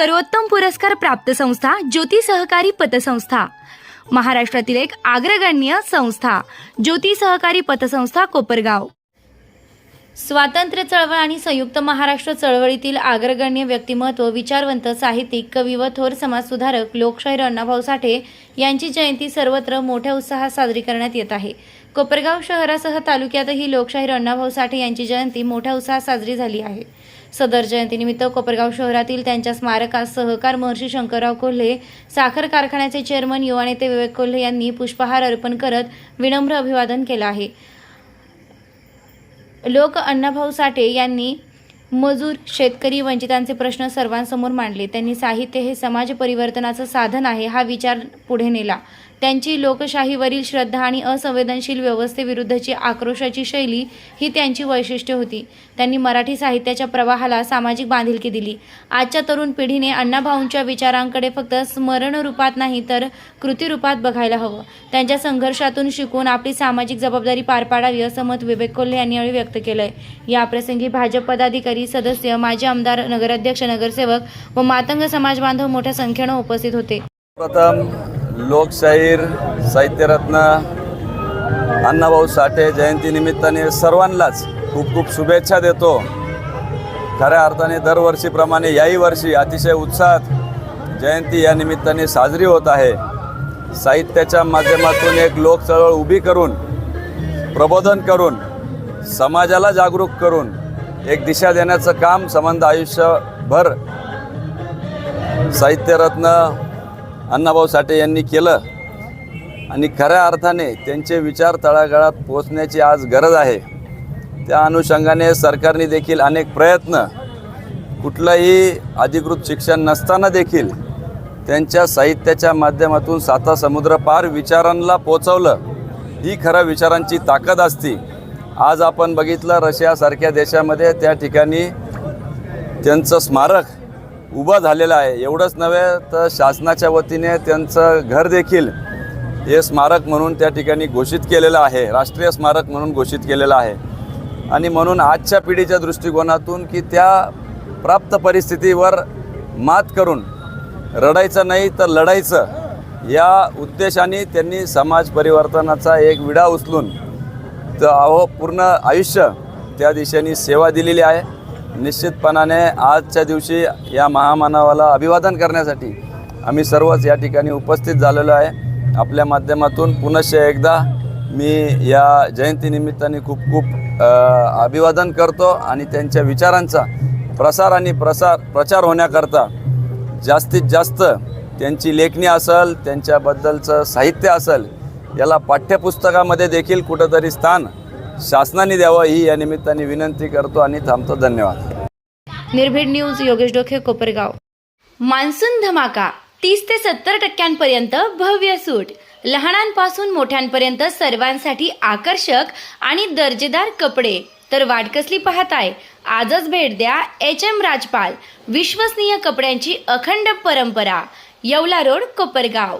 सर्वोत्तम पुरस्कार प्राप्त संस्था ज्योती सहकारी पतसंस्था. महाराष्ट्रातील एक अग्रगण्य संस्था ज्योती सहकारी पतसंस्था कोपरगाव. स्वातंत्र्य चळवळ आणि संयुक्त महाराष्ट्र चळवळीतील अग्रगण्य व्यक्तिमत्व विचारवंत साहित्यिक कवी व थोर समाजसुधारक लोकशाहीर अण्णाभाऊ साठे यांची जयंती सर्वत्र मोठ्या उत्साहात साजरी करण्यात येत आहे. कोपरगाव शहरासह तालुक्यातही लोकशाहीर अण्णाभाऊ साठे यांची जयंती मोठ्या उत्साहात साजरी झाली आहे. सदर जयंतीनिमित्त कोपरगाव शहरातील त्यांच्या स्मारकास सहकार महर्षी शंकरराव कोल्हे साखर कारखान्याचे चेअरमन युवा नेते विवेक कोल्हे यांनी पुष्पहार अर्पण करत विनम्र अभिवादन केलं आहे. लोक अण्णाभाऊ साठे यांनी मजूर शेतकरी वंचितांचे प्रश्न सर्वांसमोर मांडले. त्यांनी साहित्य हे समाज परिवर्तनाचं साधन आहे हा विचार पुढे नेला. त्यांची लोकशाहीवरील श्रद्धा आणि असंवेदनशील व्यवस्थेविरुद्धची आक्रोशाची शैली ही त्यांची वैशिष्ट्य होती. त्यांनी मराठी साहित्याच्या प्रवाहाला सामाजिक बांधिलकी दिली. आजच्या तरुण पिढीने अण्णाभाऊंच्या विचारांकडे फक्त स्मरण रूपात नाही तर कृतीरूपात बघायला हवं. त्यांच्या संघर्षातून शिकून आपली सामाजिक जबाबदारी पार पाडावी असं मत विवेक कोल्हे यांनी यावेळी व्यक्त केलं आहे याप्रसंगी भाजप पदाधिकारी सदस्य माजी आमदार नगराध्यक्ष नगरसेवक व मातंग समाज बांधव मोठ्या संख्येनं उपस्थित होते. प्रथम लोकशाहीर साहित्यरत्न अण्णाभाऊ साठे जयंतीनिमित्ताने सर्वांनाच खूप खूप शुभेच्छा देतो. खऱ्या अर्थाने दरवर्षीप्रमाणे याही वर्षी अतिशय उत्साहात जयंती या निमित्ताने साजरी होत आहे. साहित्याच्या माध्यमातून एक लोकचळवळ उभी करून प्रबोधन करून समाजाला जागरूक करून एक दिशा देण्याचं काम संबंध आयुष्यभर साहित्यरत्न अण्णाभाऊ साठे यांनी केलं. आणि खऱ्या अर्थाने त्यांचे विचार तळागाळात पोचण्याची आज गरज आहे. त्या अनुषंगाने सरकारने देखील अनेक प्रयत्न कुठलंही अधिकृत शिक्षण नसताना देखील त्यांच्या साहित्याच्या माध्यमातून साता समुद्र पार विचारांना पोचवलं ही खरं विचारांची ताकद असती. आज आपण बघितलं रशियासारख्या देशामध्ये त्या ठिकाणी त्यांचं स्मारक उभं झालेला आहे. एवढंच नव्हे तर शासनाच्या वतीने त्यांचं घर देखील हे स्मारक म्हणून त्या ठिकाणी घोषित केलेलं आहे. राष्ट्रीय स्मारक म्हणून घोषित केलेलं आहे. आणि म्हणून आजच्या पिढीच्या दृष्टिकोनातून की त्या प्राप्त परिस्थितीवर मात करून रडायचं नाही तर लढायचं या उद्देशाने त्यांनी समाज परिवर्तनाचा एक विडा उचलून तर अहो पूर्ण आयुष्य त्या दिशेने सेवा दिलेली आहे. निश्चितपणाने आजच्या दिवशी या महामानवाला अभिवादन करण्यासाठी आम्ही सर्वच या ठिकाणी उपस्थित झालेलो आहे. आपल्या माध्यमातून पुनश्च एकदा मी या जयंतीनिमित्ताने खूप खूप अभिवादन करतो आणि त्यांच्या विचारांचा प्रसार आणि प्रसार प्रचार होण्याकरता जास्तीत जास्त त्यांची लेखणी असेल त्यांच्याबद्दलचं साहित्य असेल याला पाठ्यपुस्तकामध्ये देखील कुठंतरी स्थान शासनाने द्यावा ही या निमित्ताने विनंती करतो आणि थांबतो. धन्यवाद. निर्भीड न्यूज योगेश डोखे कोपरगाव. मान्सून धमाका. तीस ते सत्तर टक्क्यांपर्यंत भव्य सूट. लहानांपासून मोठ्यांपर्यंत सर्वांसाठी आकर्षक आणि दर्जेदार कपडे. तर वाटकसली पाहताय? आजच भेट द्या एच एम राजपाल. विश्वसनीय कपड्यांची अखंड परंपरा. येवला रोड कोपरगाव.